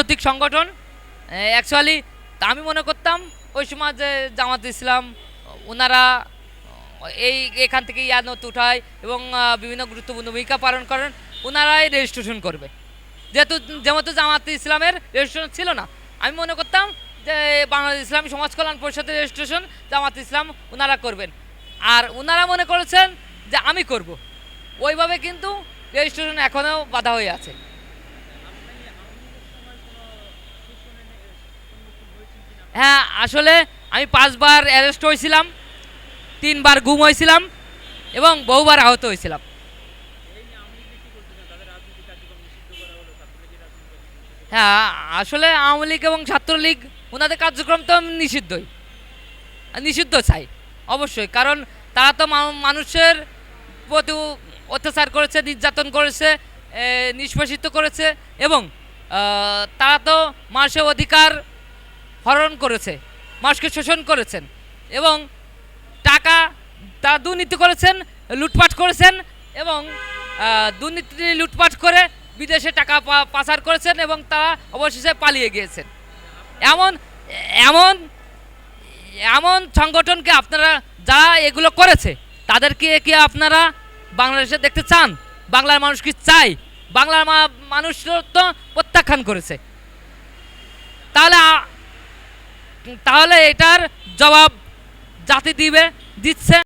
রাজনৈতিক সংগঠন অ্যাকচুয়ালি তা আমি মনে করতাম ওই সময় যে জামাত ইসলাম ওনারা এই, এখান থেকে ইয়ানত উঠায় এবং বিভিন্ন গুরুত্বপূর্ণ ভূমিকা পালন করেন ওনারাই রেজিস্ট্রেশন করবে। যেহেতু যেহেতু জামাত ইসলামের রেজিস্ট্রেশন ছিল না, আমি মনে করতাম যে বাংলাদেশ ইসলামী সমাজ কল্যাণ পরিষদের রেজিস্ট্রেশন জামাত ইসলাম ওনারা করবেন। আর ওনারা মনে করেছেন যে আমি করব। ওইভাবে কিন্তু রেজিস্ট্রেশন এখনও বাধা হয়ে আছে। হ্যাঁ আসলে আমি পাঁচবার অ্যারেস্ট হয়েছিলাম তিনবার গুম হয়েছিলাম এবং বহুবার আহত হয়েছিলাম। হ্যাঁ আসলে আওয়ামী লীগ এবং ছাত্রলীগ ওনাদের কার্যক্রম তো নিষিদ্ধই নিষিদ্ধ চাই অবশ্যই কারণ তারা তো মানুষের প্রতি অত্যাচার করেছে নির্যাতন করেছে এ, নিষ্পেষিত করেছে এবং তারা তো মানুষের অধিকার হরণ করেছে মানুষকে শোষণ করেছেন এবং টাকা তা দুর্নীতি করেছেন, লুটপাট করেছেন এবং দুর্নীতি লুটপাট করে বিদেশে টাকা পাচার করেছেন এবং তারা অবশেষে পালিয়ে গিয়েছেন। এমন এমন এমন সংগঠনকে আপনারা যারা এগুলো করেছে, তাদেরকে কি আপনারা বাংলাদেশে দেখতে চান? বাংলার মানুষ কি চাই? বাংলার মানুষ তো প্রত্যাখ্যান করেছে। তাহলে তাহলে এটার জবাব জাতি দিবে দিচ্ছে।